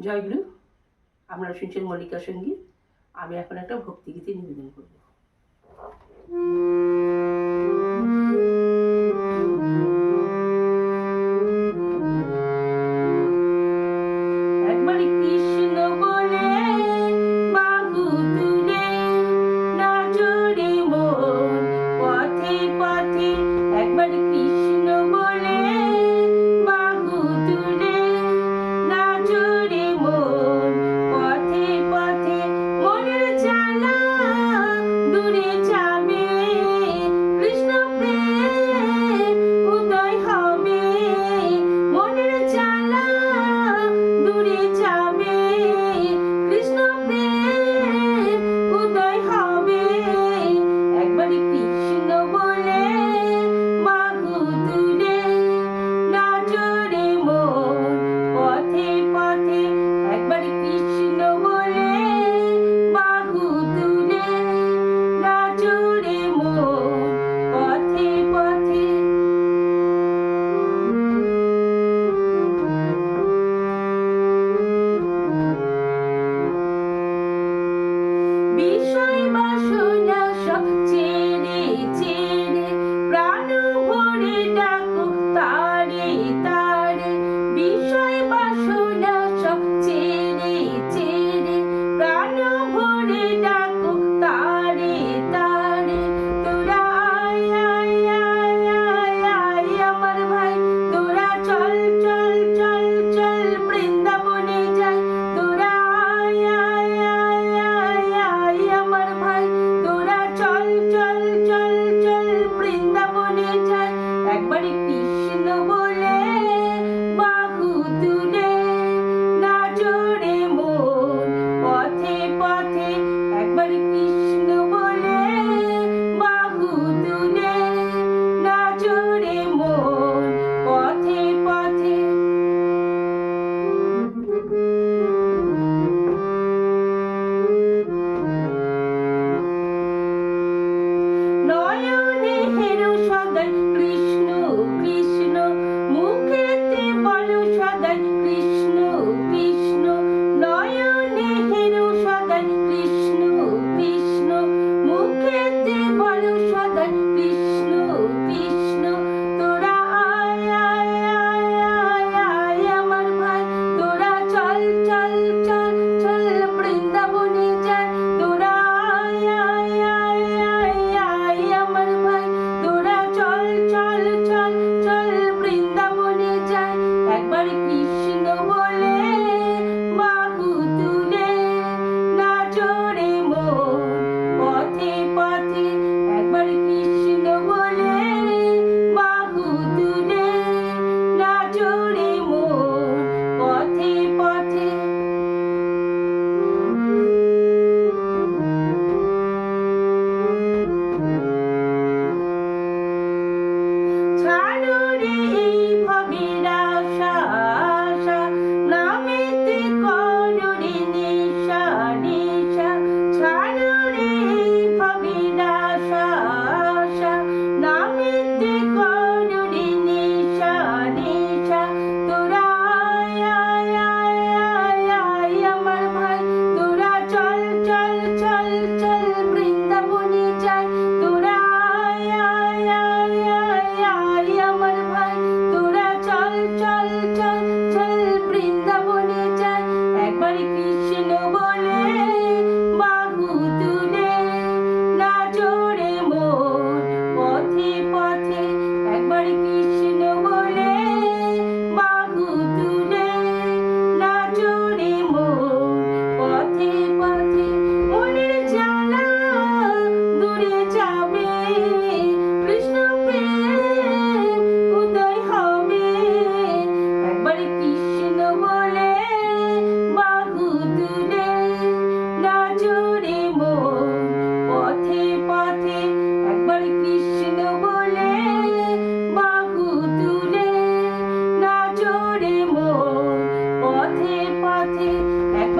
জয়গুরু আপনারা শুনছেন মল্লিকা সংগীত। আমি এখন একটা ভক্তিগীতি নিবেদন করব।